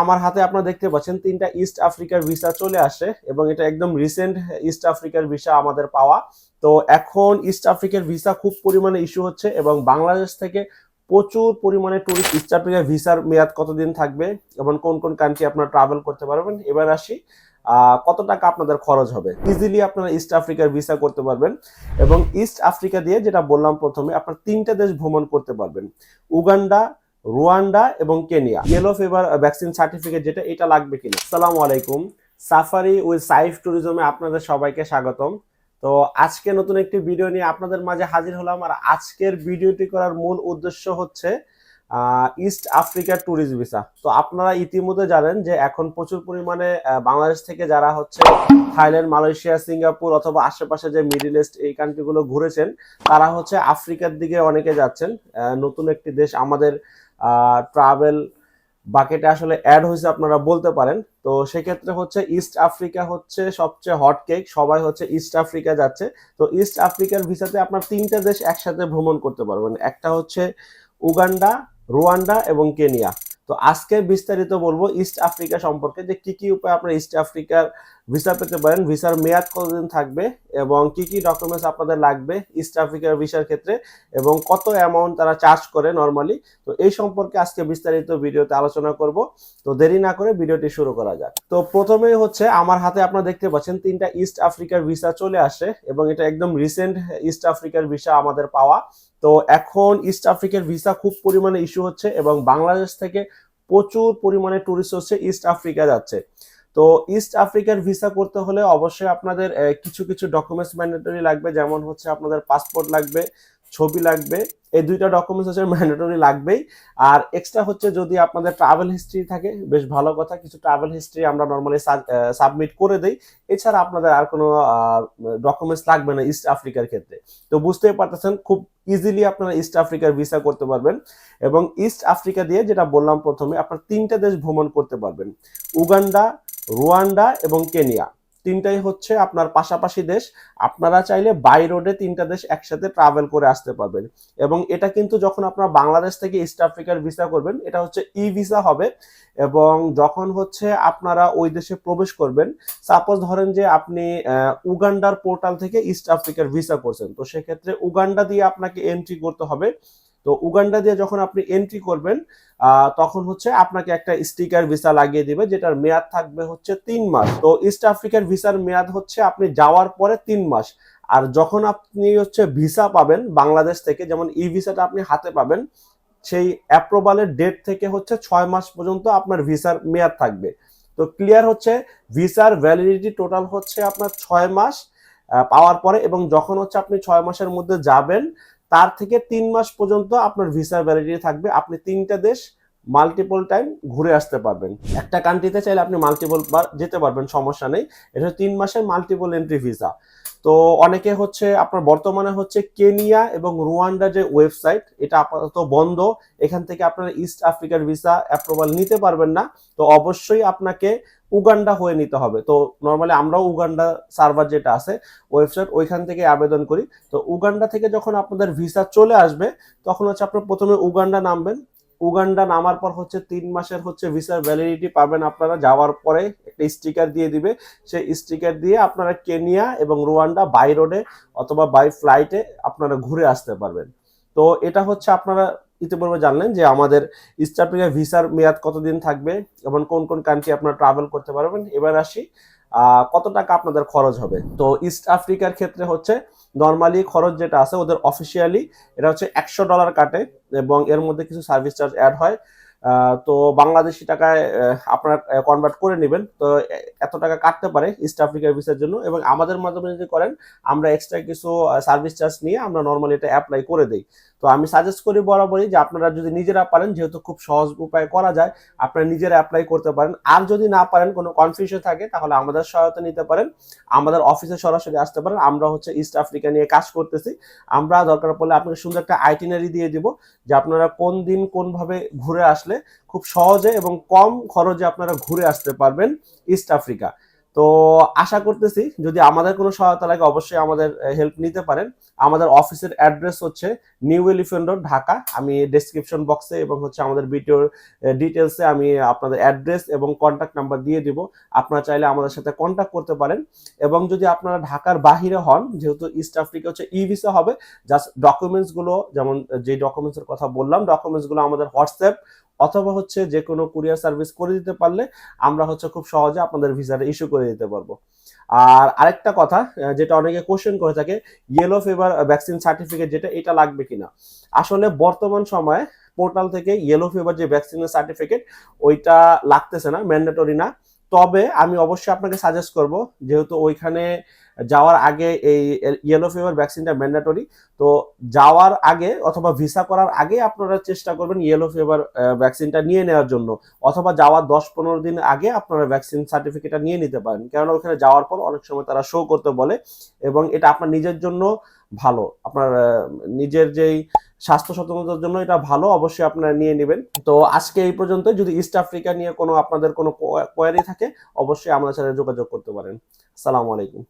আমার হাতে আপনারা দেখতে পাচ্ছেন তিনটা ইস্ট আফ্রিকার ভিসা চলে আসে এবং এটা একদম রিসেন্ট ইস্ট আফ্রিকার ভিসা আমাদের পাওয়া। তো এখন ইস্ট আফ্রিকার ভিসা খুব পরিমাণে ইস্যু হচ্ছে এবং বাংলাদেশ থেকে প্রচুর পরিমাণে টুরিস্ট ইস্ট আফ্রিকার ভিসার মেয়াদ কতদিন থাকবে এবং কোন কোন কান্ট্রি আপনারা ট্রাভেল করতে পারবেন? এবার আসি কত টাকা আপনাদের খরচ হবে? ইজিলি আপনারা ইস্ট আফ্রিকার ভিসা করতে পারবেন এবং ইস্ট আফ্রিকা দিয়ে যেটা বললাম প্রথমে, আপনার তিনটা দেশ ভ্রমণ করতে পারবেন। উগান্ডা রুয়ান্ডা এবং Kenya. Yellow fever vaccine certificate যেটা, এটা লাগবে কিনা? আসসালামু আলাইকুম। সাফারি উইথ সাইফ ট্যুরিজমে আপনাদের সবাইকে স্বাগতম। তো আজকে নতুন একটি ভিডিও নিয়ে আপনাদের মাঝে হাজির হলাম। আর আজকের ভিডিওটি করার মূল উদ্দেশ্য হচ্ছে ইস্ট আফ্রিকা ট্যুরিস্ট ভিসা তো আপনারা ইতিমধ্যে জানেন যে এখন প্রচুর পরিমাণে বাংলাদেশ থেকে যারা হচ্ছে থাইল্যান্ড, মালয়েশিয়া, সিঙ্গাপুর অথবা আশেপাশে যে মিডিল ইস্ট এই কান্ট্রিগুলো ঘুরেছেন, তারা হচ্ছে আফ্রিকার দিকে অনেকে যাচ্ছেন। নতুন একটি দেশ আমাদের ট্রাভেল বাকেটে আসলে অ্যাড হয়েছে আপনারা বলতে পারেন। তো সেক্ষেত্রে হচ্ছে ইস্ট আফ্রিকা হচ্ছে সবচেয়ে হট কেক সবাই হচ্ছে ইস্ট আফ্রিকা যাচ্ছে। তো ইস্ট আফ্রিকার ভিসাতে আপনার তিনটা দেশ একসাথে ভ্রমণ করতে পারবেন। একটা হচ্ছে উগান্ডা রুয়ান্ডা এবং কেনিয়া তো আজকে বিস্তারিত বলব ইস্ট আফ্রিকা সম্পর্কে যে কি কি উপায় আপনার ইস্ট আফ্রিকার ভিসা পেতে পারেন। ভিসার মেয়াদ কতদিন থাকবে এবং কি কি ডকুমেন্টস আপনাদের লাগবে ইস্ট আফ্রিকার ভিসার ক্ষেত্রে এবং কত অ্যামাউন্ট তারা চার্জ করে নর্মালি তো এই সম্পর্কে আজকে বিস্তারিত ভিডিওতে আলোচনা করব। তো দেরি না করে ভিডিওটি শুরু করা যাক। তো প্রথমেই হচ্ছে আমার হাতে আপনারা দেখতে পাচ্ছেন তিনটা ইস্ট আফ্রিকার ভিসা চলে আসে এবং এটা একদম রিসেন্ট ইস্ট আফ্রিকার ভিসা আমাদের পাওয়া। তো এখন ইস্ট আফ্রিকার ভিসা খুব পরিমাণে ইস্যু হচ্ছে এবং বাংলাদেশ থেকে প্রচুর পরিমাণে টুরিস্ট হচ্ছে ইস্ট আফ্রিকা যাচ্ছে। তো ইস্ট আফ্রিকার ভিসা করতে হলে অবশ্যই আপনাদের কিছু কিছু ডকুমেন্টস ম্যান্ডেটরি লাগবে, যেমন হচ্ছে আপনাদের পাসপোর্ট লাগবে, ছবি লাগবে, এই দুইটা ডকুমেন্টস হচ্ছে ম্যান্ডেটরি লাগবেই। আর এক্সট্রা হচ্ছে যদি আপনাদের ট্রাভেল হিস্ট্রি থাকে, বেশ ভালো কথা, কিছু ট্রাভেল হিস্ট্রি আমরা নর্মালি সাবমিট করে দেই। এছাড়া আপনাদের আর কোনো ডকুমেন্টস লাগবে না ইস্ট আফ্রিকার ক্ষেত্রে। তো বুঝতেই পারতেছেন, খুব ইজিলি আপনারা ইস্ট আফ্রিকার ভিসা করতে পারবেন। এবং ইস্ট আফ্রিকা দিয়ে যেটা বললাম প্রথমে, আপনার তিনটা দেশ ভ্রমণ করতে পারবেন। উগান্ডা রুয়ান্ডা এবং কেনিয়া। তিনটাই হচ্ছে আপনার পাশাপাশি দেশ। আপনারা চাইলে বাই রোডে তিনটা দেশ একসাথে ট্রাভেল করে আসতে পারবেন। এবং এটা কিন্তু যখন আপনারা বাংলাদেশ থেকে ইস্ট আফ্রিকার ভিসা করবেন, এটা হচ্ছে ই ভিসা হবে। এবং যখন হচ্ছে আপনারা ওই দেশে প্রবেশ করবেন সাপোজ ধরেন যে আপনি উগান্ডার পোর্টাল থেকে ইস্ট আফ্রিকার ভিসা করছেন, তো সেক্ষেত্রে উগান্ডা দিয়ে আপনাকে এন্ট্রি করতে হবে। তো উগান্ডা দিয়ে যখন আপনি এন্ট্রি করবেন তখন হচ্ছে আপনাকে একটা স্টিকার ভিসা লাগিয়ে দিবে, যেটার মেয়াদ থাকবে হচ্ছে তিন মাস। তো ইস্ট আফ্রিকার ভিসার মেয়াদ হচ্ছে আপনি যাওয়ার পরে তিন মাস। আর যখন আপনি হচ্ছে ভিসা পাবেন বাংলাদেশ থেকে, যেমন ই ভিসাটা আপনি হাতে পাবেন, সেই অ্যাপ্রুভালের ডেট থেকে হচ্ছে ছয় মাস পর্যন্ত আপনার ভিসার মেয়াদ থাকবে। তো ক্লিয়ার হচ্ছে ভিসার ভ্যালিডিটি টোটাল হচ্ছে আপনার ছয় মাস পাওয়ার পরে এবং যখন হচ্ছে আপনি ছয় মাসের মধ্যে যাবেন তার থেকে তিন মাস পর্যন্ত আপনার ভিসার ভ্যালিডিটি থাকবে। আপনি তিনটা দেশ মাল্টিপল টাইম ঘুরে আসতে পারবেন। একটা কান্ট্রিতে চাইলে আপনি মাল্টিপল বার যেতে পারবেন, সমস্যা নেই। এটা তিন মাসের মাল্টিপল এন্ট্রি ভিসা তো অনেকে হচ্ছে, আপনার বর্তমানে হচ্ছে কেনিয়া এবং রুয়ান্ডা যে ওয়েবসাইট, এটা আপাতত বন্ধ। এখান থেকে আপনারা ইস্ট আফ্রিকার ভিসা অ্যাপ্রুভাল নিতে পারবেন না। তো অবশ্যই আপনাকে উগান্ডা হয়ে নিতে হবে। তো নর্মালি আমরাও উগান্ডা সার্ভার যেটা আছে, ওয়েবসাইট ওইখান থেকে আবেদন করি। তো উগান্ডা থেকে যখন আপনাদের ভিসা চলে আসবে, তখন হচ্ছে আপনার প্রথমে উগান্ডা নামবেন। উগান্ডা নামার পর হচ্ছে তিন মাসের হচ্ছে ভিসার ভ্যালিডিটি পাবেন আপনারা। যাওয়ার পরে একটা স্টিকার দিয়ে দিবে। সেই স্টিকার দিয়ে আপনারা কেনিয়া এবং রুয়ান্ডা বাই রোডে অথবা বাই ফ্লাইটে আপনারা ঘুরে আসতে পারবেন। তো এটা হচ্ছে আপনারা ইতিপূর্বে জানলেন যে আমাদের আফ্রিকা ভিসার মেয়াদ কতদিন থাকবে এবং কোন কোন কান্ট্রি আপনারা ট্রাভেল করতে পারবেন। এবার আসি কত টাকা আপনাদের খরচ হবে? তো ইস্ট আফ্রিকার ক্ষেত্রে হচ্ছে নর্মালি খরচ যেটা আছে ওদের অফিসিয়ালি এটা হচ্ছে একশো ডলার কাটে এবং এর মধ্যে কিছু সার্ভিস চার্জ অ্যাড হয়। তো বাংলাদেশি টাকায় আপনারা কনভার্ট করে নেবেন। তো এত টাকা কাটতে পারে ইস্ট আফ্রিকার ভিসার জন্য এবং আমাদের মাধ্যমে যদি করেন, আমরা এক্সট্রা কিছু সার্ভিস চার্জ নিয়ে আমরা নর্মালি এটা অ্যাপ্লাই করে দিই। তো আমি সাজেস্ট করি বরাবরই যে আপনারা যদি নিজেরা পারেন, যেহেতু খুব সহজ উপায়ে করা যায়, আপনারা নিজেরা অ্যাপ্লাই করতে পারেন। আর যদি না পারেন, কোনো কনফিউশন থাকে, তাহলে আমাদের সহায়তা নিতে পারেন। আমাদের অফিসে সরাসরি আসতে পারেন। আমরা হচ্ছে ইস্ট আফ্রিকা নিয়ে কাজ করতেছি। আমরা দরকার পড়লে আপনাকে সুন্দর একটা আইটিনারি দিয়ে দিব, যে আপনারা কোন দিন কোনভাবে ঘুরে আসলে খুব সহজে এবং কম খরচে আপনারা ঘুরে আসতে পারবেন ইস্ট আফ্রিকা তো আশা করতেছি যদি আমাদের কোনো সহায়তা লাগে অবশ্যই আমাদের হেল্প নিতে পারেন। আমাদের অফিসের অ্যাড্রেস হচ্ছে নিউ এলিফেন্ট রোড ঢাকা। আমি ডেসক্রিপশন বক্সে এবং হচ্ছে আমাদের ভিডিওর ডিটেলসে আমি আপনাদের অ্যাড্রেস এবং কন্ট্যাক্ট নাম্বার দিয়ে দিব। আপনারা চাইলে আমাদের সাথে কন্ট্যাক্ট করতে পারেন। এবং যদি আপনারা ঢাকার বাহিরে হন, যেহেতু ইস্ট আফ্রিকা হচ্ছে ই ভিসা হবে জাস্ট ডকুমেন্টসগুলো যেমন যে ডকুমেন্টসের কথা বললাম ডকুমেন্টসগুলো আমাদের হোয়াটসঅ্যাপ অথবা হচ্ছে যে কোনো কুরিয়ার সার্ভিস করে দিতে পারলে আমরা হচ্ছে খুব সহজে আপনাদের ভিসাটা ইস্যু করে দিতে পারব। আর আরেকটা কথা যেটা অনেকে কোশ্চেন করে থাকে ইয়েলো ফিভার ভ্যাকসিন সার্টিফিকেট যেটা, এটা লাগবে কিনা? আসলে বর্তমান সময়ে পোর্টাল থেকে ইয়েলো ফিভার যে ভ্যাকসিনের সার্টিফিকেট ওইটা লাগতেছে না ম্যান্ডেটরি না। তবে আমি অবশ্যই আপনাকে সাজেস্ট করব, যেহেতু ওইখানে যাওয়ার আগে এই ইয়েলো ফিভার ভ্যাকসিনটা ম্যান্ডেটরি তো যাওয়ার আগে অথবা ভিসা করার আগে আপনারা চেষ্টা করবেন ইয়েলো ফিভার ভ্যাকসিনটা নিয়ে নেওয়ার জন্য, অথবা যাওয়ার দশ পনেরো দিন আগে আপনারা ভ্যাকসিন সার্টিফিকেটটা নিয়ে নিতে পারেন। কেননা ওখানে যাওয়ার পর অনেক সময় তারা শো করতে বলে এবং এটা আপনার নিজের জন্য ভালো। আপনার নিজের যেই স্বাস্থ্য সচেতনতার জন্য এটা ভালো, অবশ্যই আপনারা নিয়ে নেবেন। তো আজকে এই পর্যন্ত যদি ইস্ট আফ্রিকা নিয়ে কোনো আপনাদের কোনো কোয়ারি থাকে, অবশ্যই আমাদের সাথে যোগাযোগ করতে পারেন। আসসালামু আলাইকুম।